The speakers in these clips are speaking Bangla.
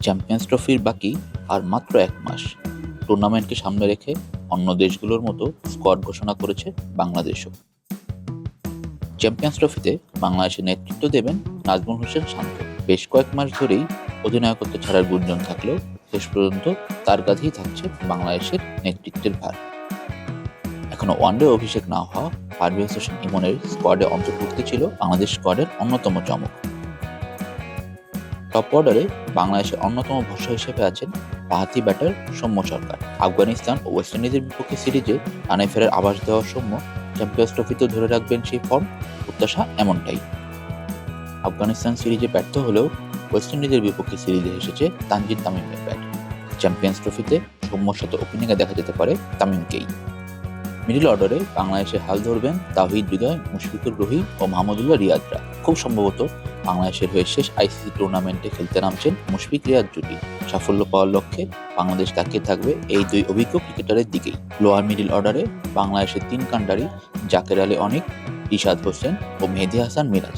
চ্যাম্পিয়ন্স ট্রফির বাকি আর মাত্র এক মাস। টুর্নামেন্টকে সামনে রেখে অন্য দেশগুলোর মতো স্কোয়াড ঘোষণা করেছে বাংলাদেশও। চ্যাম্পিয়ন্স ট্রফিতে বাংলাদেশের নেতৃত্ব দেবেন নাজমুল হোসেন শান্ত। বেশ কয়েক মাস ধরেই অধিনায়কত্ব ছাড়ার গুঞ্জন থাকলেও শেষ পর্যন্ত তার কাঁধেই থাকছে বাংলাদেশের নেতৃত্বের ভার। এখনও ওয়ানডে অভিষেক না হওয়া পারভেজ হোসেন ইমনের স্কোয়াডে অন্তর্ভুক্ত ছিল বাংলাদেশ স্কোয়াডের অন্যতম চমক। টপ অর্ডারে বাংলাদেশের অন্যতম ভরসা হিসেবে আছেন বাহাতি ব্যাটার সৌম্য সরকার। আফগানিস্তান ও ওয়েস্ট ইন্ডিজের বিপক্ষে সিরিজে রানে ফেরার আভাস দেওয়া সৌম্য চ্যাম্পিয়ন্স ট্রফিতেও ধরে রাখবেন সেই ফর্ম, প্রত্যাশা এমনটাই। আফগানিস্তান সিরিজে ব্যর্থ হলেও ওয়েস্ট ইন্ডিজের বিপক্ষে সিরিজে এসেছে তানজিদ তামিমের ব্যাট। চ্যাম্পিয়ন্স ট্রফিতে সৌম্যর সাথে ওপেনিংয়ে দেখা যেতে পারে তামিমকেই। মিডল অর্ডারে বাংলাদেশে হাল ধরবেন তাহিদ হৃদয় মুশফিকুর রহিম ও মাহমুদুল্লাহ রিয়াদরা। খুব সম্ভবত বাংলাদেশের হয়ে শেষ আইসিসি টুর্নামেন্টে খেলতে নামছেন মুশফিক রিয়াদ জুটি। সাফল্য পাওয়ার লক্ষ্যে বাংলাদেশ তাকিয়ে থাকবে এই দুই অভিজ্ঞ ক্রিকেটারের দিকেই। লোয়ার মিডল অর্ডারে বাংলাদেশের তিন কান্ডারি জাকের আলী অনিক, ইশাদ হোসেন ও মেহেদি হাসান মিরাজ।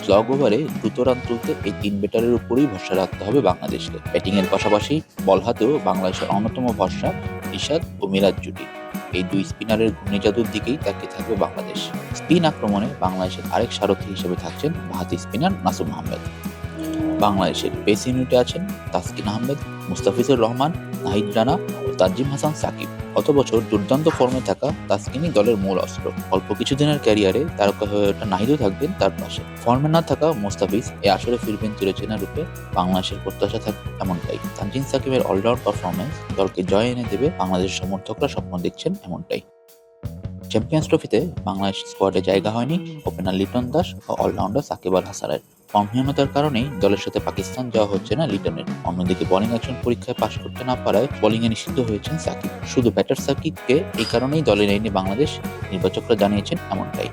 স্লগ ওভারে দ্রুত রান তুলতে এই তিন ব্যাটারের উপরেই ভরসা রাখতে হবে বাংলাদেশকে। ব্যাটিংয়ের পাশাপাশি বল হাতেও বাংলাদেশের অন্যতম ভরসা ইশাদ ও মিরাজ জুটি। এই দুই স্পিনারের ঘূর্ণিজাদুর দিকেই তাকিয়ে থাকবে বাংলাদেশ। স্পিন আক্রমণে বাংলাদেশের আরেক সারথি হিসেবে থাকছেন বাহাতি স্পিনার নাসুম আহমেদ। বাংলাদেশের পেস ইউনিটে আছেন তাসকিন আহমেদ, মুস্তাফিজুর রহমান, নাহিদ রানা ও তাজিম হাসান সাকিব। গত বছর দুর্দান্ত ফর্মে থাকা তাসকিনই দলের মূল অস্ত্র। অল্প কিছুদিনের ক্যারিয়ারে তারকা হয়ে ওঠা নাহিদও থাকবেন তার পাশে। ফর্মে না থাকা মুস্তাফিজ এ আসরে ফিরবেন চিরচেনা রূপে বাংলাদেশের প্রত্যাশা থাকবে এমনটাই। তানজিন সাকিবের অলরাউন্ড পারফরমেন্স দলকে জয় এনে দেবে বাংলাদেশের সমর্থকরা স্বপ্ন দেখছেন এমনটাই। চ্যাম্পিয়ন্স ট্রফিতে বাংলাদেশ স্কোয়াডে জায়গা হয়নি ওপেনার লিটন দাস ও অলরাউন্ডার সাকিব আল হাসানের। ফর্মহীনতার কারণেই দলের সাথে পাকিস্তান যাওয়া হচ্ছে না লিটনের। অন্যদিকে বোলিং অ্যাকশন পরীক্ষায় পাশ করতে না পারায় বোলিংয়ে নিষিদ্ধ হয়েছেন সাকিব। শুধু ব্যাটার সাকিবকে এই কারণেই দলে নেয়নি বাংলাদেশ, নির্বাচকরা জানিয়েছেন এমনটাই।